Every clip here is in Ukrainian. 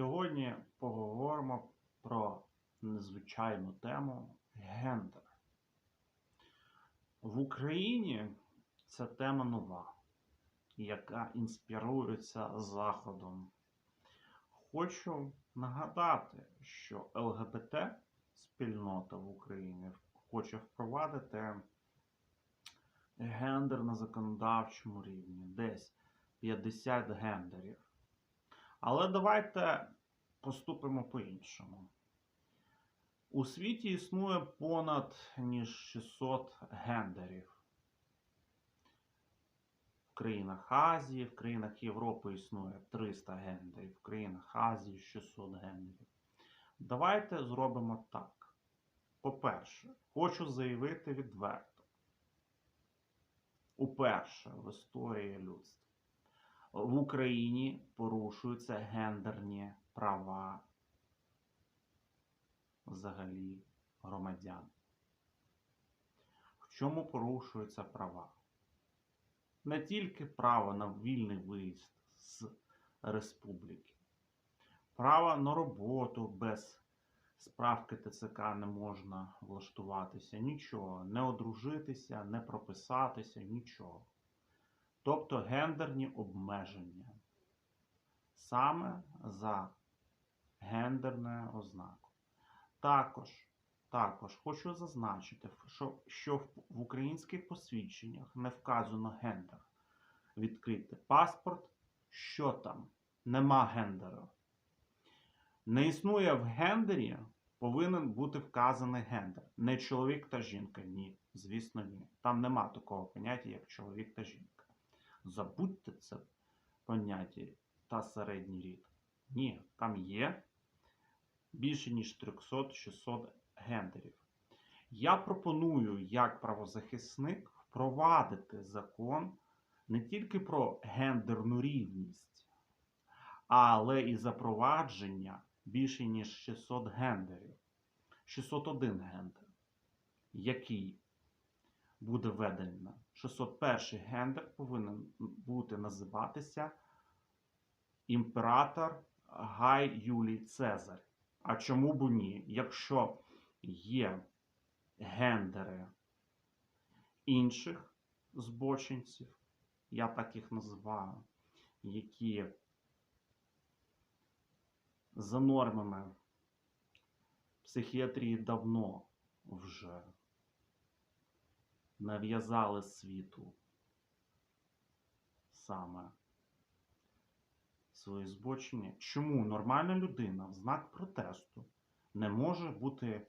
Сьогодні поговоримо про незвичайну тему гендер. В Україні ця тема нова, яка інспірується Заходом. Хочу нагадати, що ЛГБТ спільнота в Україні хоче впровадити гендер на законодавчому рівні, десь 50 гендерів. Але давайте поступимо по-іншому. У світі існує понад ніж 600 гендерів. В країнах Азії, в країнах Європи існує 300 гендерів, в країнах Азії 600 гендерів. Давайте зробимо так. По-перше, хочу заявити відверто. Уперше в історії людства в Україні порушуються гендерні права взагалі громадян. В чому порушуються права? Не тільки право на вільний виїзд з республіки, право на роботу без справки ТЦК не можна влаштуватися, нічого, не одружитися, не прописатися, нічого. Тобто гендерні обмеження. Саме за гендерне ознаку. Також, також хочу зазначити, що, що в українських посвідченнях не вказано гендер. Відкрити паспорт, що там? Нема гендеру. Не існує в гендері, повинен бути вказаний гендер. Не чоловік та жінка. Ні, звісно, ні. Там нема такого поняття, як чоловік та жінка. Забудьте це поняття та середній рід. Ні, там є більше ніж 300-600 гендерів. Я пропоную як правозахисник впровадити закон не тільки про гендерну рівність, але і запровадження більше ніж 600 гендерів. 601 гендер, який буде введено. 601 гендер повинен бути називатися імператор Гай Юлій Цезар. А чому б ні? Якщо є гендери інших збочинців, я так їх називаю, які за нормами психіатрії давно вже нав'язали світу саме свої збочення. Чому нормальна людина в знак протесту не може бути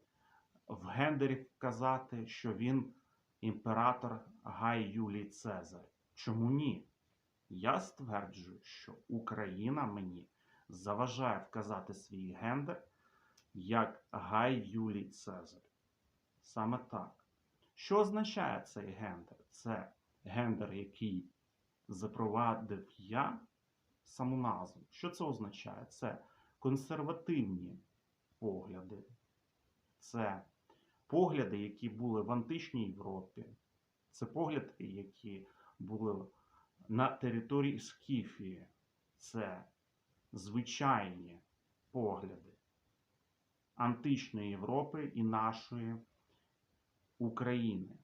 в гендері вказати, що він імператор Гай Юлій Цезар? Чому ні? Я стверджую, що Україна мені заважає вказати свій гендер як Гай Юлій Цезар. Саме так. Що означає цей гендер? Це гендер, який запровадив я саму назву. Що це означає? Це консервативні погляди, це погляди, які були в античній Європі, це погляди, які були на території Скіфії, це звичайні погляди античної Європи і нашої України,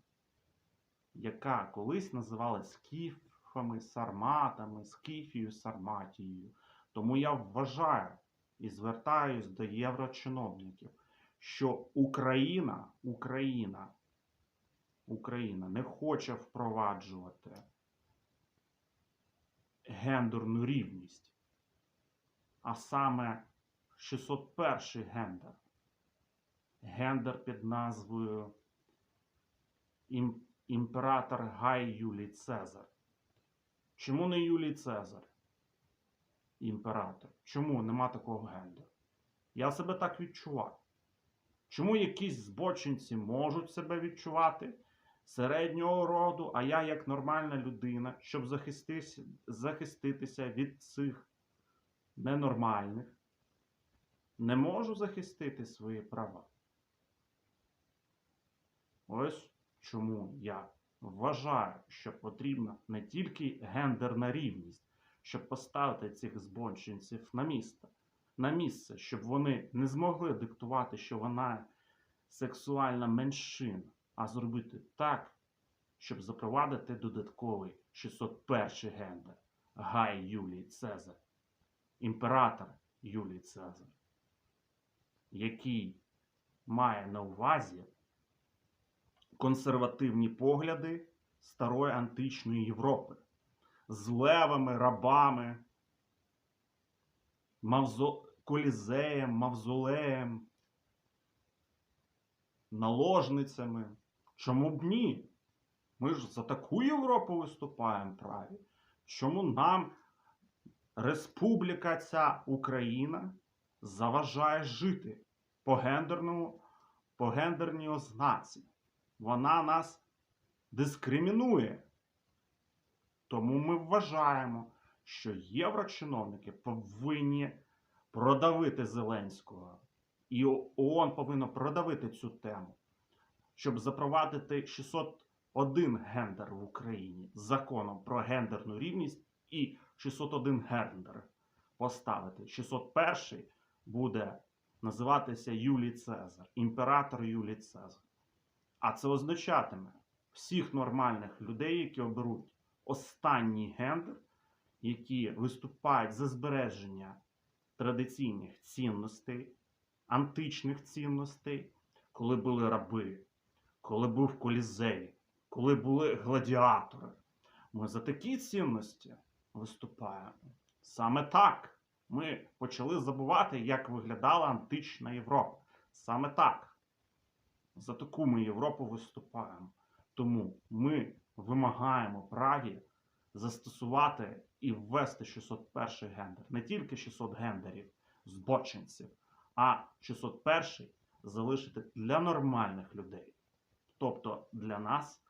яка колись називалась скіфами, сарматами, скіфією, сарматією. Тому я вважаю і звертаюсь до єврочиновників, що Україна, Україна, Україна не хоче впроваджувати гендерну рівність, а саме 601 гендер. Гендер під назвою імператор Гай Юлій Цезар. Чому не Юлій Цезар? Імператор. Чому нема такого гендеру? Я себе так відчуваю. Чому якісь збочинці можуть себе відчувати середнього роду, а я, як нормальна людина, щоб захиститися, захиститися від цих ненормальних, не можу захистити свої права? Ось чому я вважаю, що потрібна не тільки гендерна рівність, щоб поставити цих збочинців на місце. на місце, щоб вони не змогли диктувати, що вона сексуальна меншина, а зробити так, щоб запровадити додатковий 601 гендер Гай Юлій Цезар, імператор Юлій Цезар, який має на увазі консервативні погляди старої античної Європи з левами, рабами, мавзо... колізеєм, мавзолеєм, наложницями. Чому б ні? Ми ж за таку Європу виступаємо праві. Чому нам Республіка ця Україна заважає жити по гендерному, по гендерній ознаці? Вона нас дискримінує. Тому ми вважаємо, що єврочиновники повинні продавити Зеленського. І ООН повинно продавити цю тему, щоб запровадити 601 гендер в Україні законом про гендерну рівність і 601 гендер поставити. 601 буде називатися Юлій Цезар, імператор Юлій Цезар. А це означатиме всіх нормальних людей, які оберуть останній гендер, які виступають за збереження традиційних цінностей, античних цінностей, коли були раби, коли був колізей, коли були гладіатори. Ми за такі цінності виступаємо. Саме так ми почали забувати, як виглядала антична Європа. Саме так. За таку ми Європу виступаємо. Тому ми вимагаємо праві застосувати і ввести 601 гендер. Не тільки 600 гендерів збочинців, а 601 залишити для нормальних людей. Тобто для нас,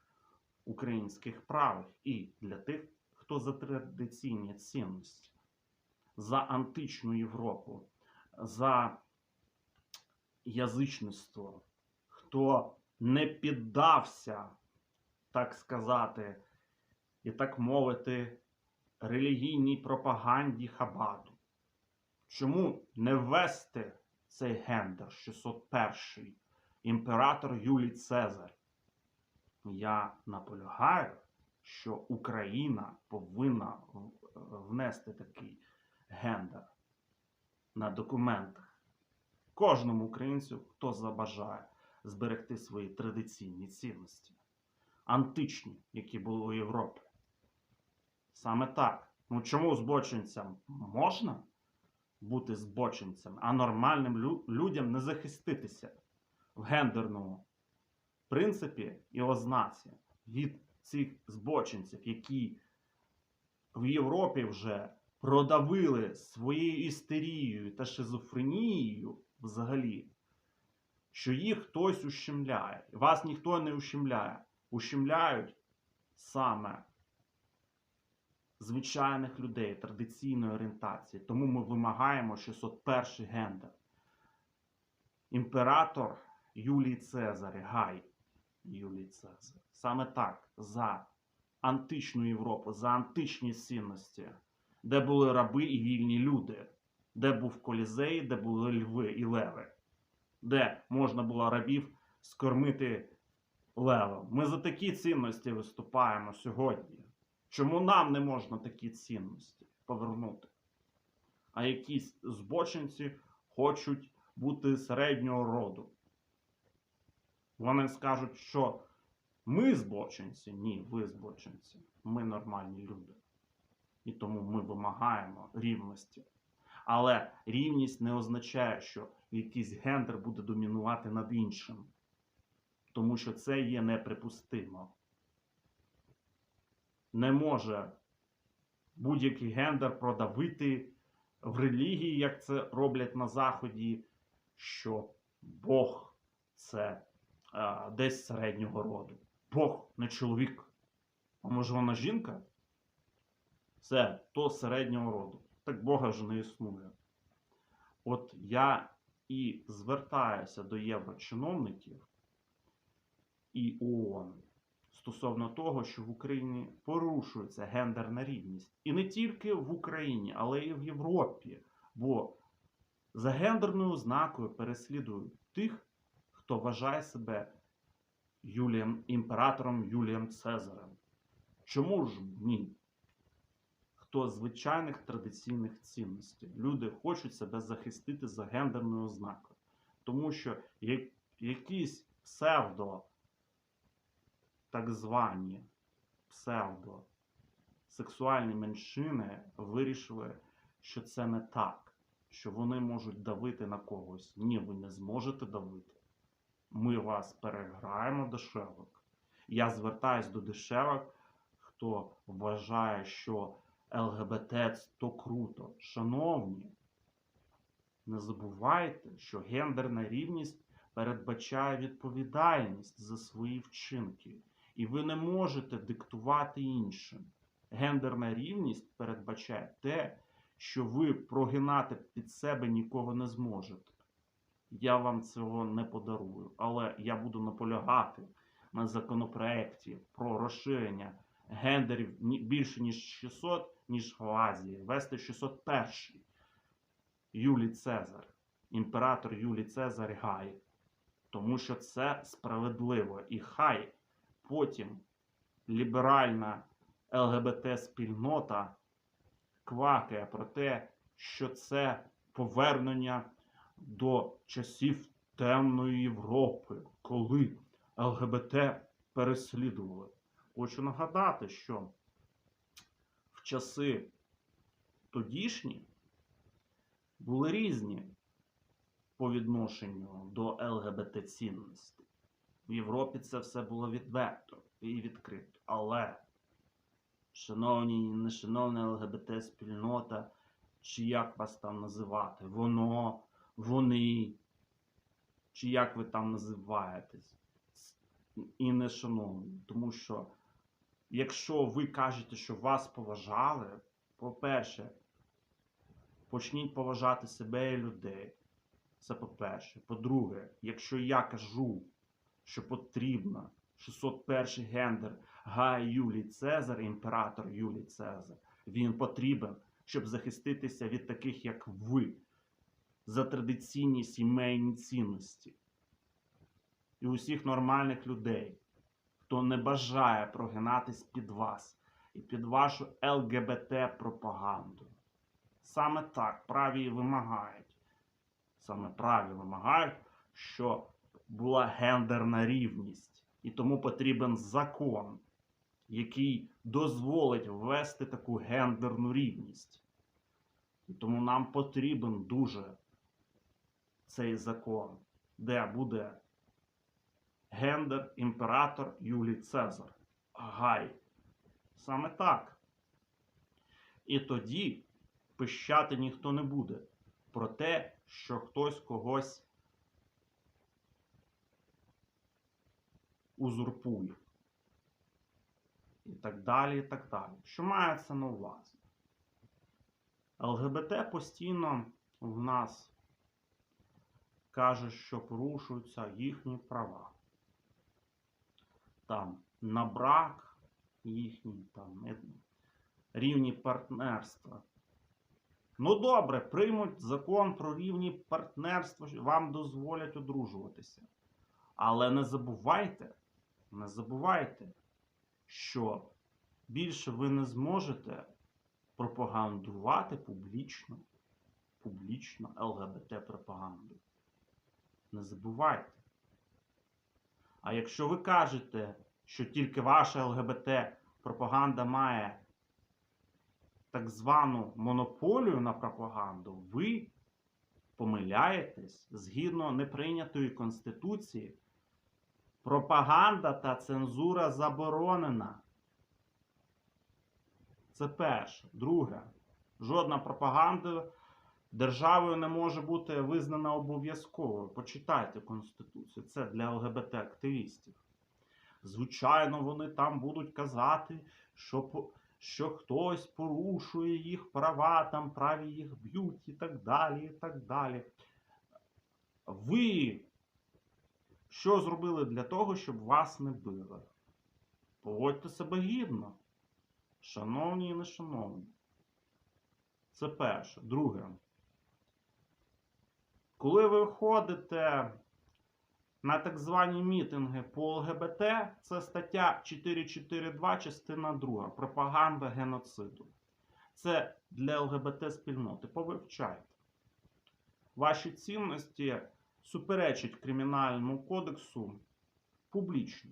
українських правих, і для тих, хто за традиційні цінності, за античну Європу, за язичництво, хто не піддався, так сказати, і так мовити, релігійній пропаганді Хабаду. Чому не ввести цей гендер 601 імператор Юлій Цезар? Я наполягаю, що Україна повинна внести такий гендер на документах. Кожному українцю, хто забажає зберегти свої традиційні цінності, античні, які були у Європі. Саме так. Ну чому збочинцям можна бути збочинцем, а нормальним лю- людям не захиститися в гендерному принципі і ознаці від цих збочинців, які в Європі вже продавили своєю істерією та шизофренією взагалі, що їх хтось ущемляє. Вас ніхто не ущемляє. Ущемляють саме звичайних людей традиційної орієнтації. Тому ми вимагаємо 601 гендер. Імператор Юлій Цезар, Гай Юлій Цезар. Саме так, за античну Європу, за античні цінності, де були раби і вільні люди, де був колізей, де були льви і леви, де можна було рабів скормити левом. Ми за такі цінності виступаємо сьогодні. Чому нам не можна такі цінності повернути? А якісь збочинці хочуть бути середнього роду. Вони скажуть, що ми збочинці. Ні, ви збочинці. Ми нормальні люди. І тому ми вимагаємо рівності. Але рівність не означає, що якийсь гендер буде домінувати над іншим. Тому що це є неприпустимо. Не може будь-який гендер продавити в релігії, як це роблять на Заході, що Бог це а, десь середнього роду. Бог не чоловік. А може вона жінка? Це то середнього роду. Так Бога ж не існує. От я і звертаюся до єврочиновників і ООН стосовно того, що в Україні порушується гендерна рівність. І не тільки в Україні, але й в Європі. Бо за гендерною ознакою переслідують тих, хто вважає себе Юлієм, імператором Юлієм Цезарем. Чому ж ні? Хто звичайних традиційних цінностей. Люди хочуть себе захистити за гендерною ознакою. Тому що якісь псевдо, так звані псевдо сексуальні меншини вирішили, що це не так, що вони можуть давити на когось. Ні, ви не зможете давити. Ми вас переграємо дешевок. Я звертаюсь до дешевок, хто вважає, що ЛГБТ то круто. Шановні, не забувайте, що гендерна рівність передбачає відповідальність за свої вчинки, і ви не можете диктувати іншим. Гендерна рівність передбачає те, що ви прогинати під себе нікого не зможете. Я вам цього не подарую, але я буду наполягати на законопроекті про розширення гендерів більше ніж 600, ніж в Азії. Вести 601 Юлій Цезар, імператор Юлій Цезар Гай. Тому що це справедливо. І хай потім ліберальна ЛГБТ-спільнота квакає про те, що це повернення до часів темної Європи, коли ЛГБТ переслідували. Хочу нагадати, що в часи тодішні були різні по відношенню до ЛГБТ цінностей. В Європі це все було відверто і відкрито. Але, шановні і нешановна ЛГБТ спільнота, чи як вас там називати, воно, вони, чи як ви там називаєтесь, і нешановні. Тому що, якщо ви кажете, що вас поважали, по-перше, почніть поважати себе і людей. Це по-перше. По-друге, якщо я кажу, що потрібно 601 гендер Гай Юлій Цезар, імператор Юлій Цезар, він потрібен, щоб захиститися від таких, як ви, за традиційні сімейні цінності. І усіх нормальних людей, хто не бажає прогинатись під вас і під вашу ЛГБТ-пропаганду. Саме так праві вимагають. Саме праві вимагають, що була гендерна рівність. І тому потрібен закон, який дозволить ввести таку гендерну рівність. І тому нам потрібен дуже цей закон, де буде гендер імператор Юлій Цезар. Гай. Саме так. І тоді пищати ніхто не буде про те, що хтось когось узурпує. І так далі, і так далі. Що мається на увазі? ЛГБТ постійно в нас каже, що порушуються їхні права. Там на брак їхній там е, рівні партнерства. Ну добре, приймуть закон про рівні партнерства, вам дозволять одружуватися. Але не забувайте, не забувайте, що більше ви не зможете пропагандувати публічно, публічно ЛГБТ-пропаганду. Не забувайте. А якщо ви кажете, що тільки ваша ЛГБТ-пропаганда має так звану монополію на пропаганду, ви помиляєтесь згідно неприйнятої Конституції. Пропаганда та цензура заборонена. Це перше. Друге. Жодна пропаганда державою не може бути визнана обов'язковою. Почитайте Конституцію. Це для ЛГБТ-активістів. Звичайно, вони там будуть казати, що, що хтось порушує їх права, там праві їх б'ють і так далі. і так далі. Ви що зробили для того, щоб вас не били? Поводьте себе гідно. Шановні і нешановні. Це перше. Друге. Коли ви ходите на так звані мітинги по ЛГБТ, це стаття 442, частина 2, пропаганда геноциду. Це для ЛГБТ спільноти. Повивчайте. Ваші цінності суперечать Кримінальному кодексу публічно.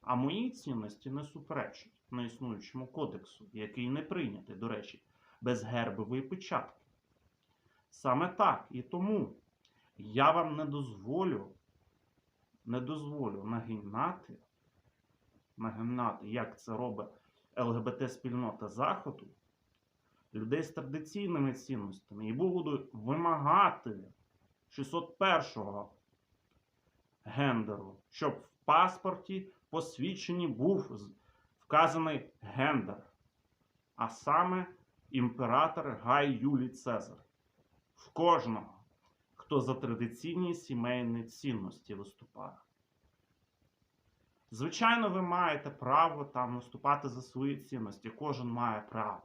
А мої цінності не суперечать на існуючому кодексу, який не прийнятий, до речі, без гербової печатки. Саме так і тому я вам не дозволю, не дозволю нагинати, нагинати, як це робить ЛГБТ-спільнота Заходу, людей з традиційними цінностями і буду вимагати 601-го гендеру, щоб в паспорті посвідченні був вказаний гендер, а саме імператор Гай Юлій Цезар. В кожного, хто за традиційні сімейні цінності виступає. Звичайно, ви маєте право там виступати за свої цінності, кожен має право.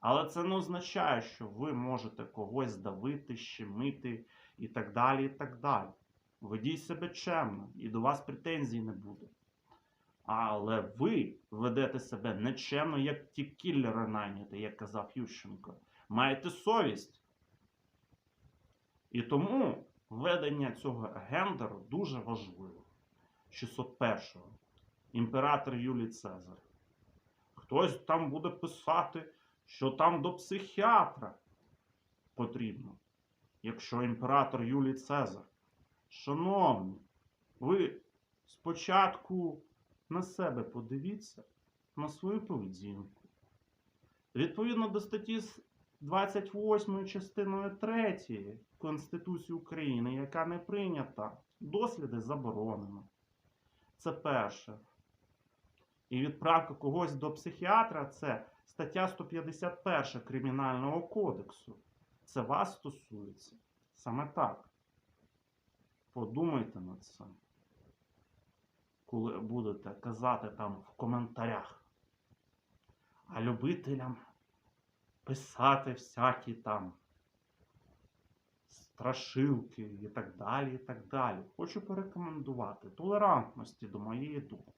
Але це не означає, що ви можете когось давити, щемити і так далі. і так далі. Ведіть себе чемно, і до вас претензій не буде. Але ви ведете себе нечемно, як ті кіллери найняті, як казав Ющенко. Маєте совість. І тому ведення цього гендеру дуже важливо. 601-го. Імператор Юлій Цезар. Хтось там буде писати, що там до психіатра потрібно. Якщо імператор Юлій Цезар. Шановні, ви спочатку на себе подивіться, на свою поведінку. Відповідно до статті 28 частиною 3 Конституції України, яка не прийнята, досліди заборонено. Це перше. І відправка когось до психіатра це стаття 151 Кримінального кодексу. Це вас стосується. Саме так. Подумайте над цим. Коли будете казати там в коментарях. А любителям писати всякі там страшилки і так далі, і так далі. Хочу порекомендувати толерантності до моєї думки.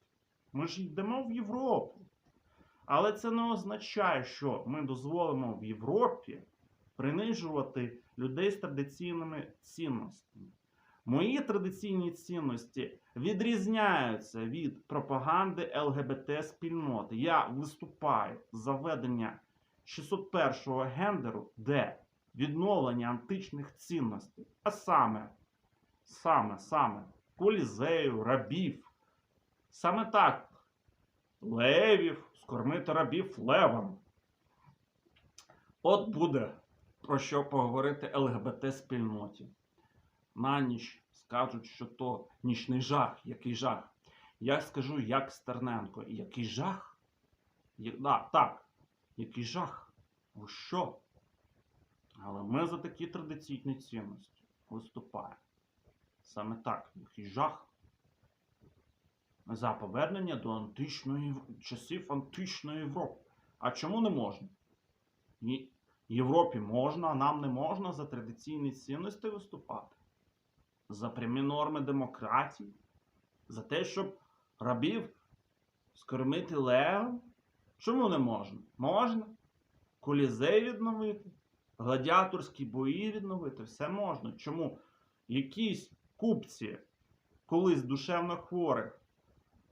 Ми ж йдемо в Європу. Але це не означає, що ми дозволимо в Європі принижувати людей з традиційними цінностями. Мої традиційні цінності відрізняються від пропаганди ЛГБТ-спільноти. Я виступаю за введення 601-го гендеру, де відновлення античних цінностей, а саме, саме, саме колізею, рабів. Саме так, левів, скормити рабів левам. От буде про що поговорити ЛГБТ-спільноті. На ніч скажуть, що то нічний жах, який жах. Я скажу, як Стерненко, який жах? Я, да, так, який жах. Ви що? Але ми за такі традиційні цінності виступаємо. Саме так, який жах. За повернення до античної часів античної Європи. А чому не можна? Ні, Європі можна, а нам не можна за традиційні цінності виступати. За прямі норми демократії, за те, щоб рабів скормити левом. Чому не можна? Можна. Колізей відновити, гладіаторські бої відновити, все можна. Чому? Якісь купці, колись душевно хворих,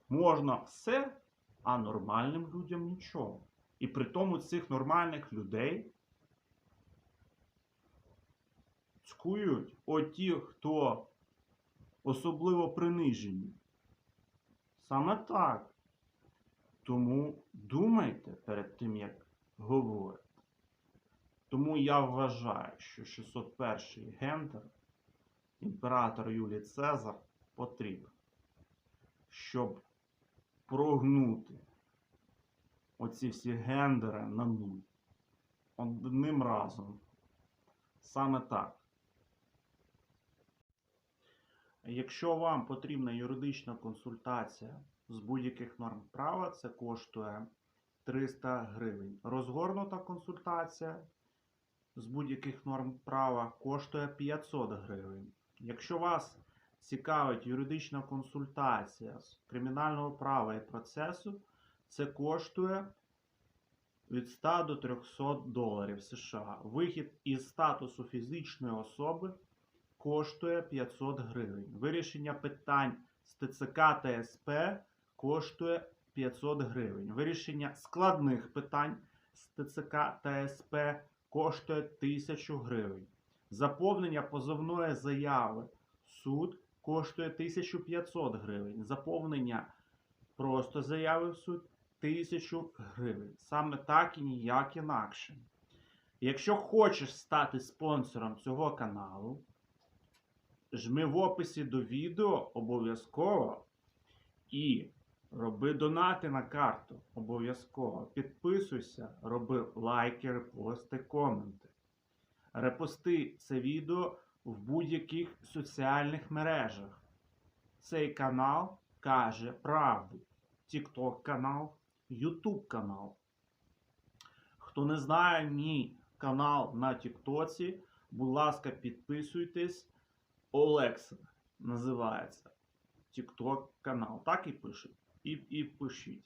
можна все, а нормальним людям нічого. І при тому цих нормальних людей цькують оті, хто особливо принижені. Саме так. Тому думайте перед тим, як говорите. Тому я вважаю, що 601 гендер імператор Юлій Цезар потрібен, щоб прогнути оці всі гендери на нуль. Одним разом. Саме так. Якщо вам потрібна юридична консультація з будь-яких норм права, це коштує 300 гривень. Розгорнута консультація з будь-яких норм права коштує 500 гривень. Якщо вас цікавить юридична консультація з кримінального права і процесу, це коштує від 100 до 300 доларів США. Вихід із статусу фізичної особи коштує 500 гривень. Вирішення питань з ТЦК та СП коштує 500 гривень. Вирішення складних питань з ТЦК та СП коштує 1000 гривень. Заповнення позовної заяви суд коштує 1500 гривень. Заповнення просто заяви в суд 1000 гривень. Саме так і ніяк інакше. Якщо хочеш стати спонсором цього каналу, жми в описі до відео обов'язково і роби донати на карту обов'язково. Підписуйся, роби лайки, репости, коменти. Репости це відео в будь-яких соціальних мережах. Цей канал каже правду. TikTok канал, YouTube канал. Хто не знає мій канал на Тіктоці, будь ласка, підписуйтесь. Олекса називається TikTok канал. Так і пишуть. І, і пишіть.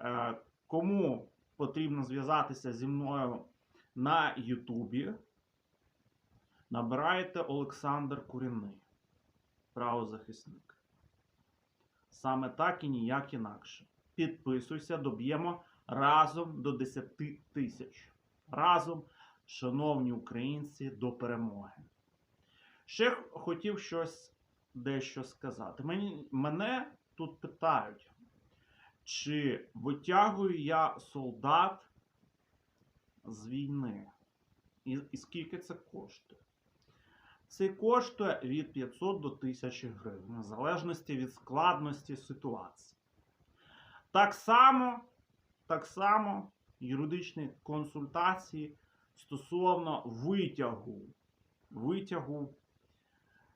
Е, кому потрібно зв'язатися зі мною на Ютубі, набирайте Олександр Курінний, правозахисник. Саме так і ніяк інакше. Підписуйся, доб'ємо разом до 10 тисяч. Разом, шановні українці, до перемоги. Ще хотів щось дещо сказати. Мені, мене тут питають, чи витягую я солдат з війни? І, і скільки це коштує? Це коштує від 500 до 1000 гривень, в залежності від складності ситуації. Так само, так само юридичні консультації стосовно витягу, витягу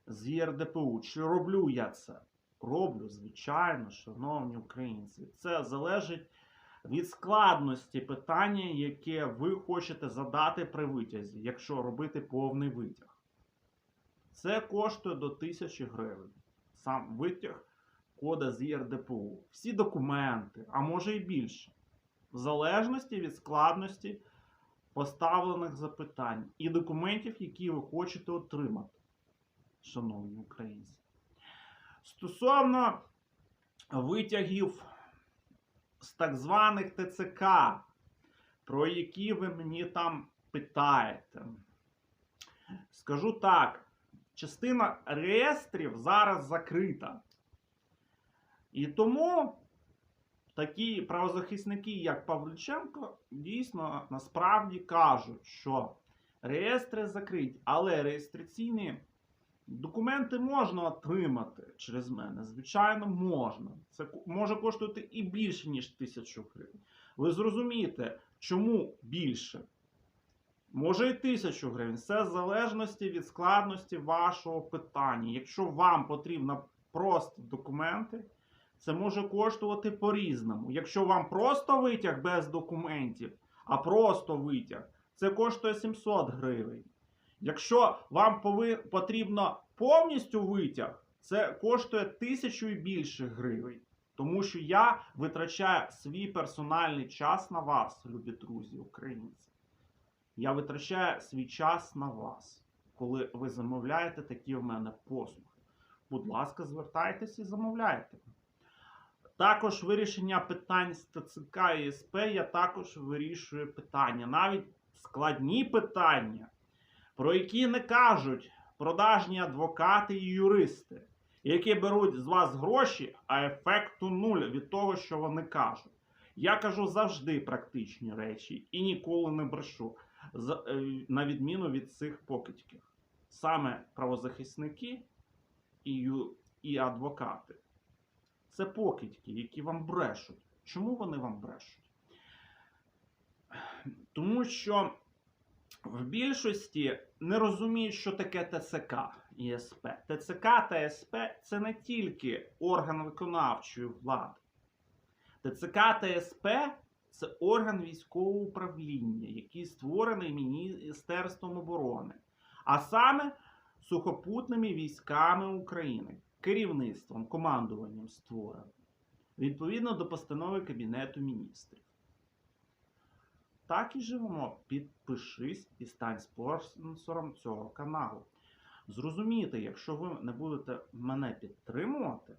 з ЄРДПУ. Чи роблю я це? Роблю, звичайно, шановні українці. Це залежить від складності питання, яке ви хочете задати при витязі, якщо робити повний витяг. Це коштує до 1000 гривень. Сам витяг кода з ЄРДПУ. Всі документи, а може і більше. В залежності від складності поставлених запитань і документів, які ви хочете отримати, шановні українці. Стосовно витягів з так званих ТЦК, про які ви мені там питаєте. Скажу так, частина реєстрів зараз закрита. І тому такі правозахисники, як Павлюченко, дійсно насправді кажуть, що реєстри закриті, але реєстраційні документи можна отримати через мене. Звичайно, можна. Це може коштувати і більше, ніж тисячу гривень. Ви зрозумієте, чому більше? Може і тисячу гривень. Це в залежності від складності вашого питання. Якщо вам потрібно просто документи, це може коштувати по-різному. Якщо вам просто витяг без документів, а просто витяг, це коштує 700 гривень. Якщо вам потрібно повністю витяг, це коштує тисячу і більше гривень. Тому що я витрачаю свій персональний час на вас, любі друзі, українці. Я витрачаю свій час на вас, коли ви замовляєте такі в мене послуги. Будь ласка, звертайтеся і замовляйте. Також вирішення питань з ТЦК і СП я також вирішую питання. Навіть складні питання, про які не кажуть продажні адвокати і юристи, які беруть з вас гроші, а ефекту нуль від того, що вони кажуть. Я кажу завжди практичні речі і ніколи не брешу, е, на відміну від цих покидьків. Саме правозахисники і, і адвокати. Це покидьки, які вам брешуть. Чому вони вам брешуть? Тому що в більшості не розуміють, що таке ТЦК і СП. ТЦК та СП це не тільки орган виконавчої влади. ТЦК та СП це орган військового управління, який створений Міністерством оборони, а саме сухопутними військами України, керівництвом, командуванням створений, відповідно до постанови Кабінету міністрів. Так і живемо. Підпишись і стань спонсором цього каналу. Зрозумійте, якщо ви не будете мене підтримувати,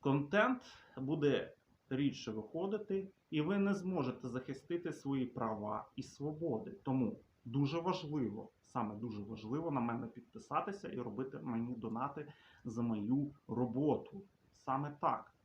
контент буде рідше виходити, і ви не зможете захистити свої права і свободи. Тому дуже важливо, саме дуже важливо на мене підписатися і робити мені донати за мою роботу. Саме так.